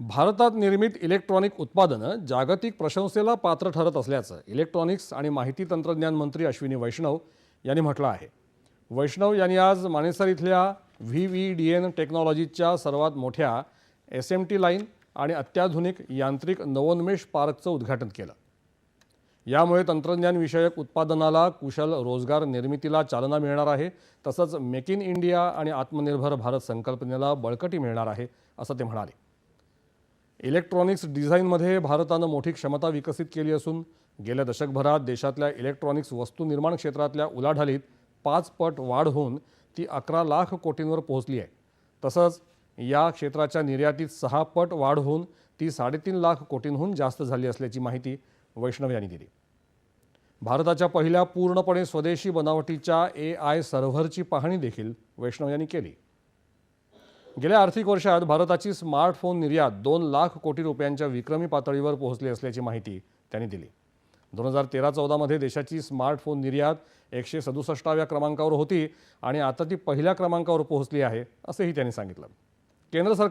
भारतात निर्मित इलेक्ट्रॉनिक उत्पादनं जागतिक प्रशंसेला पात्र ठरत असल्याचं इलेक्ट्रॉनिक्स आणि माहिती तंत्रज्ञान मंत्री अश्विनी वैष्णव यांनी म्हटलं आहे. वैष्णव यांनी आज मानेसर इथल्या व्ही व्ही डी एन टेक्नॉलॉजीच्या सर्वात मोठ्या एस एम टी लाईन आणि अत्याधुनिक यांत्रिक नवोन्मेष पार्कचं उद्घाटन केलं. यामुळे तंत्रज्ञानविषयक उत्पादनाला कुशल रोजगार निर्मितीला चालना मिळणार आहे तसंच मेक इन इंडिया आणि आत्मनिर्भर भारत संकल्पनेला बळकटी मिळणार आहे असं ते म्हणाले. इलेक्ट्रॉनिक्स डिझाईनमध्ये भारतानं मोठी क्षमता विकसित केली असून गेल्या दशकभरात देशातल्या इलेक्ट्रॉनिक्स वस्तू निर्माण क्षेत्रातल्या उलाढालीत पाच पट वाढ होऊन ती अकरा लाख कोटींवर पोहोचली आहे. तसंच या क्षेत्राच्या निर्यातीत सहा पट वाढ होऊन ती साडेतीन लाख कोटींहून जास्त झाली असल्याची माहिती वैष्णव यांनी दिली. भारताच्या पहिल्या पूर्णपणे स्वदेशी बनावटीच्या ए आय सर्व्हरची पाहणी देखील वैष्णव यांनी केली. गेल्या आर्थिक वर्षात भारताची स्मार्टफोन निर्यात दोन लाख कोटी रुपयांच्या विक्रमी पातळीवर पोहोचली असल्याची माहिती त्यांनी दिली. दोन हजार तेरा चौदामध्ये देशाची स्मार्टफोन निर्यात एकशे सदुसष्टाव्या क्रमांकावर होती आणि आता ती पहिल्या क्रमांकावर पोहोचली आहे असंही त्यांनी सांगितलं. केंद्र सरकार